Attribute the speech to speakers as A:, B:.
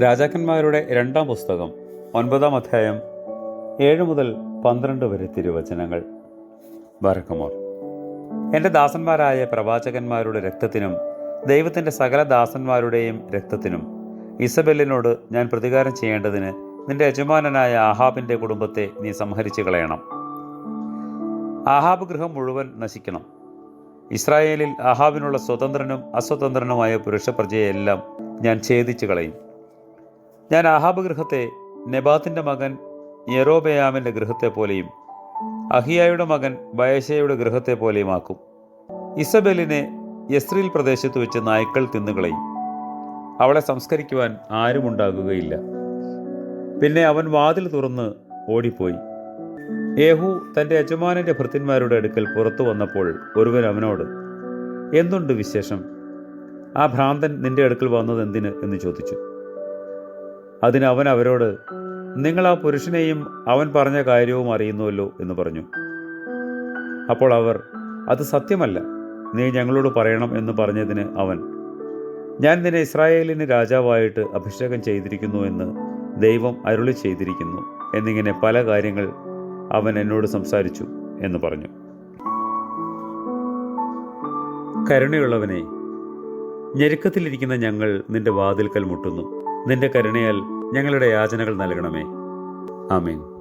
A: രാജാക്കന്മാരുടെ രണ്ടാം പുസ്തകം ഒൻപതാം അധ്യായം ഏഴ് മുതൽ പന്ത്രണ്ട് വരെ തിരുവചനങ്ങൾ. ബറക്കുമോർ എന്റെ ദാസന്മാരായ പ്രവാചകന്മാരുടെ രക്തത്തിനും ദൈവത്തിന്റെ സകല ദാസന്മാരുടെയും രക്തത്തിനും ഇസബെല്ലിനോട് ഞാൻ പ്രതികാരം ചെയ്യേണ്ടതിന് നിന്റെ യജമാനനായ ആഹാബിന്റെ കുടുംബത്തെ നീ സംഹരിച്ചു കളയണം. ആഹാബ് ഗൃഹം മുഴുവൻ നശിക്കണം. ഇസ്രായേലിൽ ആഹാബിനുള്ള സ്വതന്ത്രനും അസ്വതന്ത്രനുമായ പുരുഷപ്രജയെല്ലാം ഞാൻ ഛേദിച്ചു കളയും. ഞാൻ ആഹാബ് ഗൃഹത്തെ നെബാത്തിന്റെ മകൻ യെറോബയാമിന്റെ ഗൃഹത്തെ പോലെയും അഹിയായുടെ മകൻ ബയശയുടെ ഗൃഹത്തെ പോലെയും ആക്കും. ഇസബെലിനെ യസ്രീൽ പ്രദേശത്ത് വെച്ച് നായ്ക്കൾ തിന്നുകളയും അവളെ സംസ്കരിക്കുവാൻ ആരുമുണ്ടാകുകയില്ല. പിന്നെ അവൻ വാതിൽ തുറന്ന് ഓടിപ്പോയി. യേഹു തന്റെ യജമാനന്റെ ഭൃത്യന്മാരുടെ അടുക്കൽ പുറത്തു വന്നപ്പോൾ ഒരുവൻ അവനോട് എന്തുണ്ട് വിശേഷം? ആ ഭ്രാന്തൻ നിന്റെ അടുക്കൽ വന്നത് എന്തിന്? എന്ന് ചോദിച്ചു. അതിന് അവൻ അവരോട് നിങ്ങൾ ആ പുരുഷനെയും അവൻ പറഞ്ഞ കാര്യവും അറിയുന്നുവല്ലോ എന്ന് പറഞ്ഞു. അപ്പോൾ അവർ അത് സത്യമല്ല. നീ ഞങ്ങളോട് പറയണം എന്ന് പറഞ്ഞതിന് അവൻ ഞാൻ നിന്നെ ഇസ്രായേലിന് രാജാവായിട്ട് അഭിഷേകം ചെയ്തിരിക്കുന്നു എന്ന് ദൈവം അരുളി ചെയ്തിരിക്കുന്നു എന്നിങ്ങനെ പല കാര്യങ്ങൾ അവൻ എന്നോട് സംസാരിച്ചു എന്ന് പറഞ്ഞു. കരുണയുള്ളവനെ ഞെരുക്കത്തിലിരിക്കുന്ന ഞങ്ങൾ നിന്റെ വാതിൽക്കൽ മുട്ടുന്നു. നിന്റെ കരുണയാൽ ഞങ്ങളുടെ യാചനകൾ നൽകണമേ. ആമേൻ.